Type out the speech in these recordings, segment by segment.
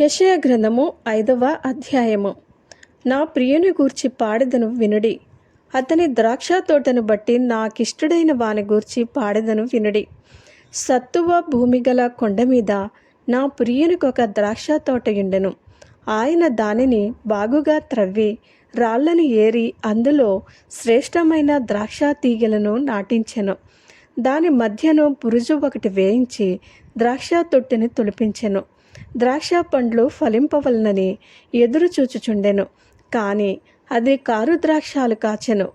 యశయ గ్రంథము ఐదవ అధ్యాయము. నా ప్రియుని గూర్చి పాడెదను వినుడి. అతని ద్రాక్ష తోటను బట్టి నాకిష్టడైన వాని గూర్చి పాడెదను వినుడి. సత్తువ భూమి గల కొండ మీద నా ప్రియునికి ఒక ద్రాక్ష తోట ఆయన దానిని బాగుగా త్రవ్వి రాళ్ళను ఏరి అందులో శ్రేష్టమైన ద్రాక్ష తీగలను నాటించెను. దాని మధ్యను పురుజు ఒకటి వేయించి ద్రాక్ష తొట్టిని తొలిపించెను. ద్రాక్ష పండ్లు ఫలింపవలనని ఎదురు చూచుచుండెను. కానీ అది కారు ద్రాక్షాలు కాచెను.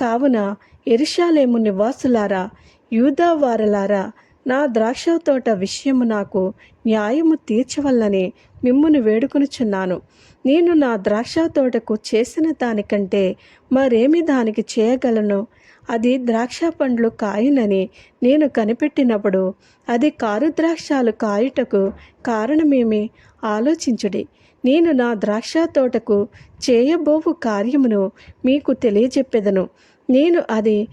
కావున ఎరుషాలేము నివాసులారా యూదా వారలారా నా ద్రాక్ష తోట విషయము నాకు న్యాయము తీర్చవల్లని మిమ్మును వేడుకొనుచున్నాను. నేను నా ద్రాక్ష తోటకు చేసిన దానికంటే మరేమి దానికి చేయగలను? అది ద్రాక్ష పండ్లు కాయునని నేను కనిపెట్టినప్పుడు అది కారు ద్రాక్షాలు కాయుటకు కారణమేమి? ఆలోచించుడి. నేను నా ద్రాక్ష తోటకు చేయబోవు కార్యమును మీకు తెలియజెప్పెదను. నేను అది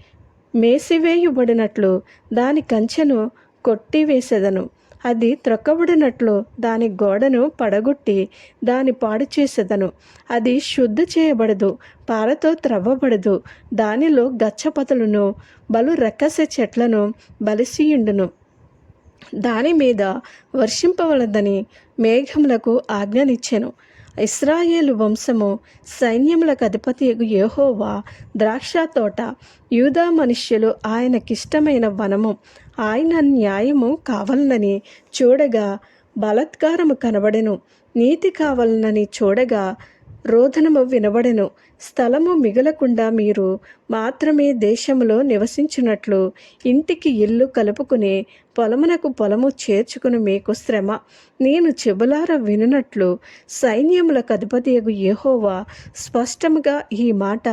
మేసివేయబడినట్లు దాని కంచెను కొట్టివేసెదను. అది త్రొక్కబడినట్లు దాని గోడను పడగొట్టి దాని పాడు చేసేదను అది శుద్ధి చేయబడదు పారతో త్రవ్వబడదు. దానిలో గచ్చపతలను బలు రక్కసే చెట్లను బలిసియుండును. దాని మీద వర్షింపవలదని మేఘములకు ఆజ్ఞనిచ్చెను. ఇస్రాయేలు వంశము సైన్యములకు అధిపతి యెహోవా ద్రాక్ష తోట యూదా మనుష్యులు ఆయనకిష్టమైన వనము. ఆయన న్యాయము కావాలనని చూడగా బలత్కారము కనబడెను. నీతి కావాలనని చూడగా రోదనము వినబడెను. స్థలము మిగలకుండా మీరు మాత్రమే దేశములో నివసించినట్లు ఇంటికి ఇల్లు కలుపుకుని పొలమునకు పొలము చేర్చుకుని మీకు శ్రమ. నేను చెబులార వినున్నట్లు సైన్యముల అధిపతియగు యహోవా స్పష్టముగా ఈ మాట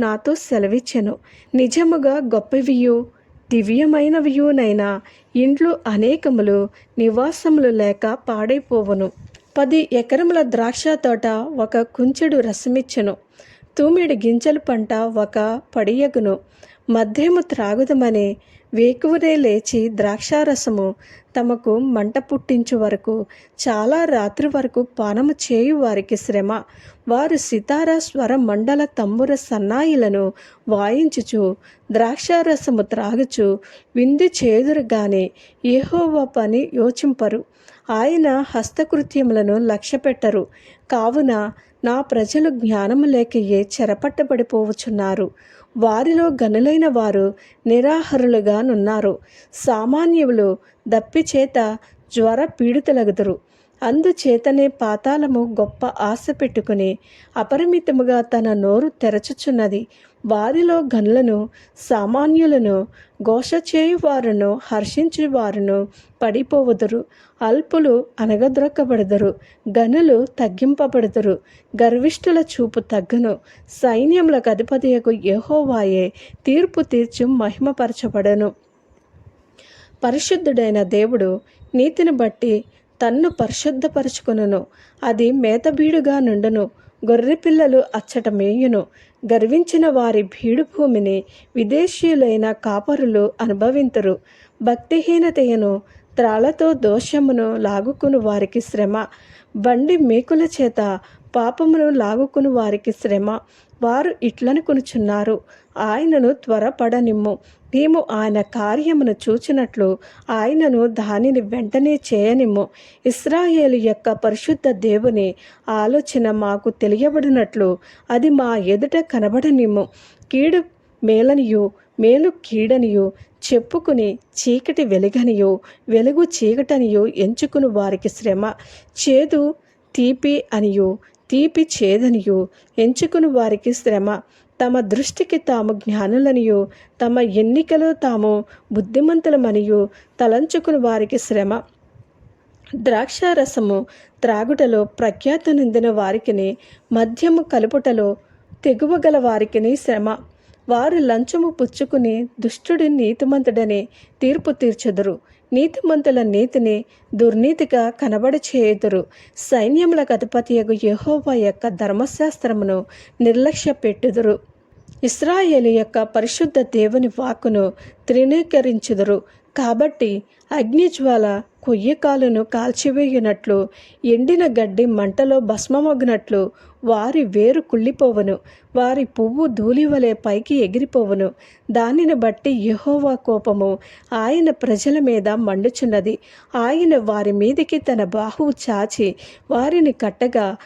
నాతో సెలవిచ్చెను. నిజముగా గొప్పవియు దివ్యమైనవియునైనా ఇండ్లు అనేకములు నివాసములు లేక పాడైపోవును. పది ఎకరముల ద్రాక్ష తోట ఒక కుంచెడు రసమిచ్చెను. తూమిడి గింజల పంట ఒక పడియగును. మధ్యము త్రాగుదమని వేకువనే లేచి ద్రాక్షారసము తమకు మంట పుట్టించు వరకు చాలా రాత్రి వరకు పానము చేయు వారికి శ్రమ. వారు సితార స్వర మండల తంబుర సన్నాయిలను వాయించుచు ద్రాక్షారసము త్రాగుచు విందు చేదురు గాని పని యోచింపరు. ఆయన హస్తకృత్యములను లక్ష్యపెట్టరు. కావున నా ప్రజలు జ్ఞానము లేకయే చెరపట్టబడిపోవచున్నారు వారిలో గనులైన వారు నిరాహరులుగానున్నారు. సామాన్యులు దప్పిచేత జ్వర పీడితులగుదురు అందుచేతనే పాతాళము గొప్ప ఆశ పెట్టుకుని అపరిమితముగా తన నోరు తెరచుచున్నది. వారిలో గనులను సామాన్యులను ఘోష చేయువారును హర్షించేవారును పడిపోవుదురు. అల్పులు అనగద్రొక్కబడదురు గనులు తగ్గింపబడదురు. గర్విష్ఠుల చూపు తగ్గును. సైన్యములకు అధిపతియకు యెహోవాయే తీర్పు తీర్చి మహిమపరచబడను. పరిశుద్ధుడైన దేవుడు నీతిని బట్టి తన్ను పరిశుద్ధపరచుకొనును. అది మేతబీడుగా నుండును. గొర్రె పిల్లలు అచ్చట మేయును గర్వించిన వారి భీడు భూమిని విదేశీయులైన కాపరులు అనుభవింతురు. భక్తిహీనతయను త్రాళ్ళతో దోషమును లాగుకుని వారికి శ్రమ. బండి మేకుల చేత పాపమును లాగుకుని వారికి శ్రమ. వారు ఇట్లనుకొనుచున్నారు ఆయనను త్వరపడనిమ్ము. మేము ఆయన కార్యమును చూచినట్లు ఆయనను దానిని వెంటనే చేయనిమ్ము. ఇస్రాయేలు యొక్క పరిశుద్ధ దేవుని ఆలోచన మాకు తెలియబడినట్లు అది మా ఎదుట కనబడనిమ్ము. కీడు మేలనియు మేలు కీడనియు చెప్పుకుని చీకటి వెలుగనియు వెలుగు చీకటనియు ఎంచుకుని వారికి శ్రమ. చేదు తీపి అనియు తీపి చేదనియు ఎంచుకుని వారికి శ్రమ. తమ దృష్టికి తాము జ్ఞానులనియు తమ ఎన్నికలు తాము బుద్ధిమంతులమనియు తలంచుకుని వారికి శ్రమ. ద్రాక్షారసము త్రాగుటలో ప్రఖ్యాత నిందిన వారికిని మద్యము కలుపుటలో తెగువగల వారికిని శ్రమ. వారు లంచము పుచ్చుకుని దుష్టుడి నీతిమంతుడని తీర్పు తీర్చెదరు. నీతిమంతుల నీతిని దుర్నీతిగా కనబడి చేయుదురు సైన్యముల అధిపతియగు యెహోవా యొక్క ధర్మశాస్త్రమును నిర్లక్ష్య పెట్టుదురు ఇస్రాయేలు యొక్క పరిశుద్ధ దేవుని వాక్కును త్రిణీకరించుదరు కాబట్టి అగ్నిజ్వాల కొయ్యకాలను కాల్చివేయునట్లు ఎండిన గడ్డి మంటలో భస్మమగ్గినట్లు వారి వేరు కుళ్ళిపోవను. వారి పువ్వు ధూళివలే పైకి ఎగిరిపోవను. దానిని బట్టి యహోవా కోపము ఆయన ప్రజల మీద మండుచున్నది. ఆయన వారి మీదికి తన బాహువు చాచి వారిని కట్టగా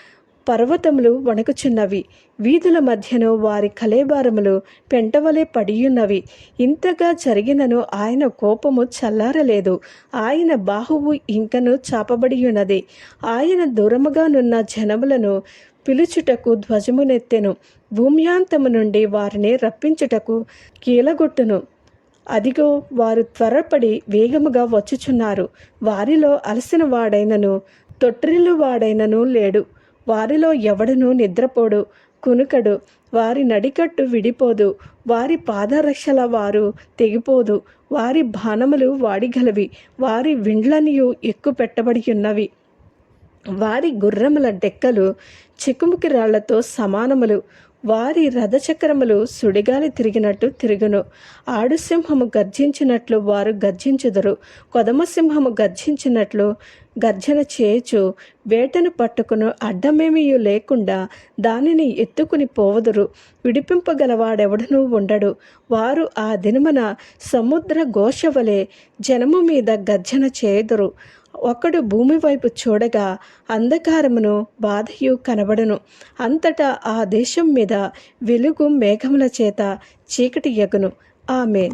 పర్వతములు వణకుచున్నవి. వీధుల మధ్యను వారి కలేబారములు పెంటవలే పడియున్నవి. ఇంతగా జరిగినను ఆయన కోపము చల్లారలేదు. ఆయన బాహువు ఇంకను చాపబడియున్నది. ఆయన దూరముగానున్న జనములను పిలుచుటకు ధ్వజమునెత్తెను. భూమ్యాంతము నుండి వారిని రప్పించుటకు కీలగొట్టును. అదిగో వారు త్వరపడి వేగముగా వచ్చుచున్నారు. వారిలో అలసిన వాడైనను తొట్టిల్లు వాడైనను లేడు. వారిలో ఎవడనూ నిద్రపోడు కునుకడు. వారి నడికట్టు విడిపోదు. వారి పాదరక్షల వారు తెగిపోదు. వారి బాణములు వాడిగలవి. వారి విండ్లనియు ఎక్కు పెట్టబడి ఉన్నవి వారి గుర్రముల డెక్కలు చిక్కుముకి రాళ్ళతో సమానములు. వారి రథచక్రములు సుడిగాలి తిరిగినట్టు తిరుగును. ఆడుసింహము గర్జించినట్లు వారు గర్జించుదరు. కొదమసింహము గర్జించినట్లు గర్జన చేయుచు వేటను పట్టుకును. అడ్డమేమియు లేకుండా దానిని ఎత్తుకుని పోవదురు. విడిపింపగలవాడెవడనూ ఉండడు. వారు ఆ దినమున సముద్ర ఘోష వలె జనము మీద గర్జన చేయుదురు. ఒకడు భూమి వైపు చూడగా అంధకారమును బాధయు కనబడును. అంతటా ఆ దేశం మీద వెలుగు మేఘముల చేత చీకటి ఎగును. ఆమె